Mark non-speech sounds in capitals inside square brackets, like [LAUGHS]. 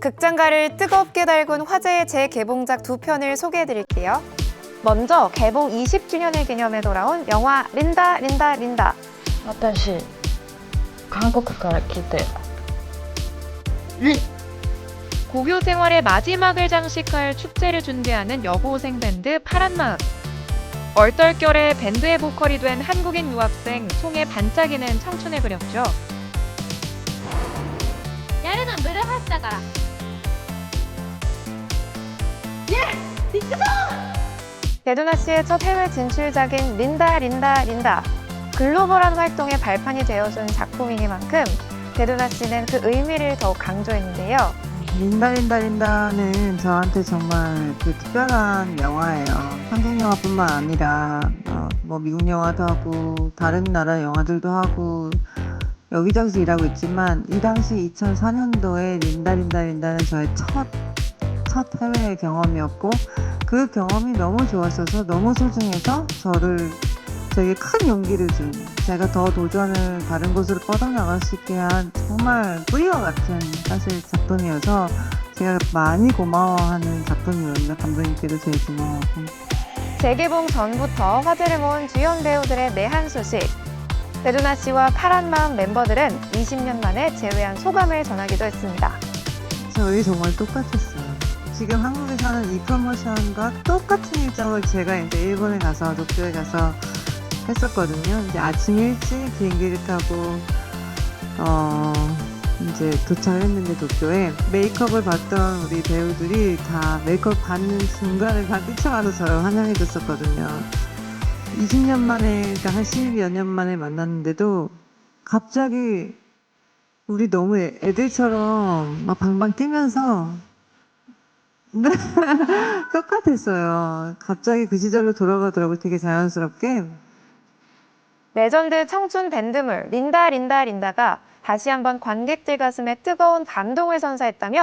극장가를 뜨겁게 달군 화제의 재개봉작 두 편을 소개해드릴게요. 먼저 개봉 20주년을 기념해 돌아온 영화 린다 린다 린다 私韓国から来て 고교 생활의 마지막을 장식할 축제를 준비하는 여고생 밴드 파란마음. 얼떨결에 밴드의 보컬이 된 한국인 유학생 송의 반짝이는 청춘을 그렸죠. やるのブルーハーツだ 대두나 씨의 첫 해외 진출작인 린다 린다 린다. 글로벌한 활동의 발판이 되어준 작품이니만큼 대두나 씨는 그 의미를 더욱 강조했는데요. 린다 린다 린다는 저한테 정말 그 특별한 영화예요. 한국 영화뿐만 아니라 어, 뭐 미국 영화도 하고 다른 나라 영화들도 하고 여기저기서 일하고 있지만 이 당시 2004년도에 린다 린다 린다는 저의 첫, 첫 해외 경험이었고 그 경험이 너무 좋았어서 너무 소중해서 저를 되게 큰 용기를 준 제가 더 도전을 다른 곳으로 뻗어나갈 수 있게 한 정말 뿌리와 같은 사실 작품이어서 제가 많이 고마워하는 작품이거든요. 감독님께도 제일 고마워하고. 재개봉 전부터 화제를 모은 주연 배우들의 내한 소식. 대두나 씨와 파란 마음 멤버들은 20년 만에 재회한 소감을 전하기도 했습니다. 저희 정말 똑같았어요. 지금 한국에서 하는 이 프로모션과 똑같은 일정을 제가 이제 일본에 가서 도쿄에 가서 했었거든요. 이제 아침 일찍 비행기를 타고 어 이제 도착했는데 도쿄에 메이크업을 받던 우리 배우들이 다 메이크업 받는 순간을 다 뛰쳐가서 저를 환영해 줬었거든요. 20년 만에, 그러니까 한 12여 년 만에 만났는데도 갑자기 우리 너무 애- 애들처럼 막 방방 뛰면서 네, [LAUGHS] 똑같았어요. 갑자기 그 시절로 돌아가더라고요. 되게 자연스럽게. 레전드 청춘 밴드물 린다 린다 린다가 다시 한번 관객들 가슴에 뜨거운 감동을 선사했다면